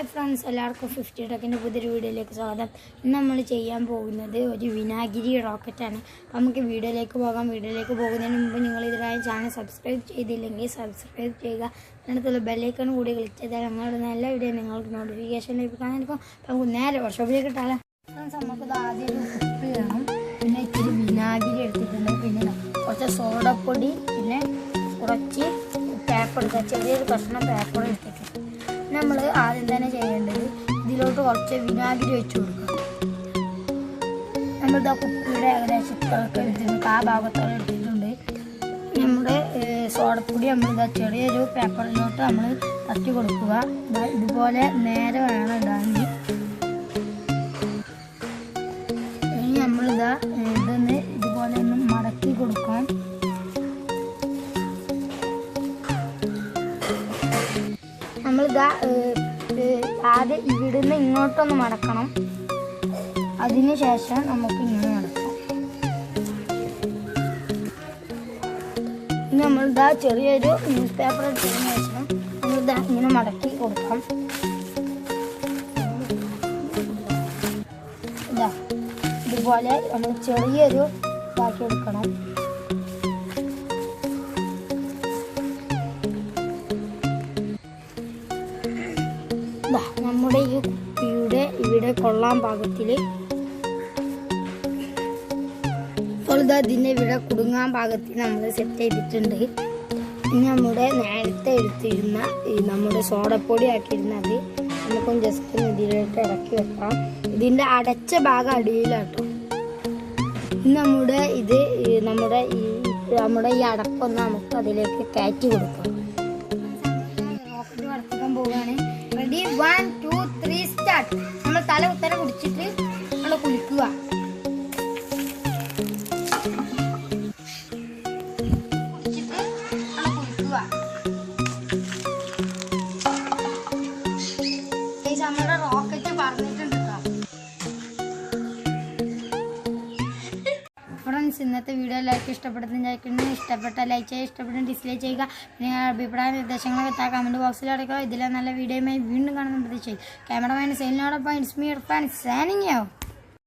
Hi friends എല്ലാവർക്കും fifty ടെക്കിന്റെ പുതിയൊരു വീഡിയോയിലേക്ക് സ്വാഗതം. ഇന്ന് നമ്മൾ ചെയ്യാൻ പോകുന്നത് ഒരു വിനാഗിരി റോക്കറ്റാണ്. അപ്പം നമുക്ക് വീഡിയോയിലേക്ക് പോകാം. വീഡിയോയിലേക്ക് പോകുന്നതിന് മുമ്പ് നിങ്ങൾ ഇതിനായ ചാനൽ സബ്സ്ക്രൈബ് ചെയ്തില്ലെങ്കിൽ സബ്സ്ക്രൈബ് ചെയ്യുക. അതിനകത്തുള്ള ബെല്ലൈക്കൺ കൂടി ക്ലിക്ക് ചെയ്താൽ ഞങ്ങളുടെ നല്ല വീഡിയോ നിങ്ങൾക്ക് നോട്ടിഫിക്കേഷൻ ലഭിക്കാനായിരിക്കും അപ്പം നമുക്ക് നേരെ വർഷോപ്പിലേക്ക് ഇട്ടാലോ. ഫ്രണ്ട്സ് നമുക്കിത് ആദ്യം ഉപ്പ് വേണം പിന്നെ ഇച്ചിരി വിനാഗിരി എടുത്തിട്ടുണ്ട്. പിന്നെ കുറച്ച് സോഡപ്പൊടി പിന്നെ കുറച്ച് പേപ്പർ ചെറിയൊരു കഷ്ണം പേപ്പർ എടുത്തിട്ടുണ്ട് നമ്മൾ ആദ്യം തന്നെ ചെയ്യേണ്ടത് ഇതിലോട്ട് കുറച്ച് വിനാഗിരി വെച്ച് കൊടുക്കുക. നമ്മളിതാ കുപ്പിയുടെ ഏകദേശം ഇത്രയൊക്കെ എടുത്തിട്ടുണ്ട്. ആ ഭാഗത്തോടെ എടുത്തിട്ടുണ്ട്. നമ്മുടെ സോഡപ്പൊടി നമ്മളിതാ ചെറിയൊരു പേപ്പറിലോട്ട് നമ്മൾ തട്ടി കൊടുക്കുക. ഇതുപോലെ നേരെ വേണം ഇടാൻ. ഇനി നമ്മളിതാ ഇതാ ഏഹ്, ആദ്യം ഇവിടുന്ന് ഇങ്ങോട്ടൊന്ന് മടക്കണം. അതിന് ശേഷം നമുക്ക് ഇങ്ങനെ മടക്കാം ഇനി നമ്മളിതാ ചെറിയൊരു ന്യൂസ് പേപ്പർ എടുത്തതിന് ശേഷം നമ്മളിതാ ഇങ്ങനെ മടക്കി കൊടുക്കാം ഇതാ ഇതുപോലെ നമ്മൾ ചെറിയൊരു ഇതാക്കി എടുക്കണം. നമ്മുടെ ഈ കുപ്പിയുടെ ഇവിടെ കൊള്ളാൻ പാകത്തിൽ ഇപ്പോൾ ഇവിടെ കുടുങ്ങാൻ പാകത്തിൽ നമ്മൾ സെറ്റ് ചെയ്തിട്ടുണ്ട്. നമ്മുടെ നേരത്തെ എടുത്തിരുന്ന നമ്മുടെ സോഡപ്പൊടി ആക്കിയിരുന്നത് നമുക്കൊന്ന് ജസ്റ്റ് ഇതിലോട്ട് ഇറക്കി വെക്കാം. ഇതിന്റെ അടച്ച ഭാഗം അടിയിലാട്ടോ. നമ്മുടെ ഇത് നമ്മുടെ ഈ നമ്മുടെ ഈ അടപ്പൊന്ന് നമുക്ക് അതിലേക്ക് കയറ്റി കൊടുക്കാം. തല ഉത്തര കുടിച്ചിട്ട് നമ്മൾ കുളിക്കുക. നമ്മുടെ റോക്കറ്റ് പറഞ്ഞിട്ടുണ്ട്. ഫ്രണ്ട്സ് ഇന്നത്തെ വീഡിയോ എല്ലാവർക്കും ഇഷ്ടപ്പെടുന്ന ഇഷ്ടപ്പെട്ട ലൈക്ക് ചെയ്യുക ഇഷ്ടപ്പെട്ട ഡിസ്ലൈക്ക് ചെയ്യുക. പിന്നെ അഭിപ്രായ നിർദ്ദേശങ്ങൾ എത്താ കമന്റ് ബോക്സിൽ അടക്കുക ഇതിലെ നല്ല വീഡിയോയുമായി വീണ്ടും കാണുന്ന പ്രതീക്ഷയിൽ ക്യാമറമാൻ സെയിലിനോടൊപ്പം ഇൻസ്മിയർ ഫാൻ സാനിങ് ആവും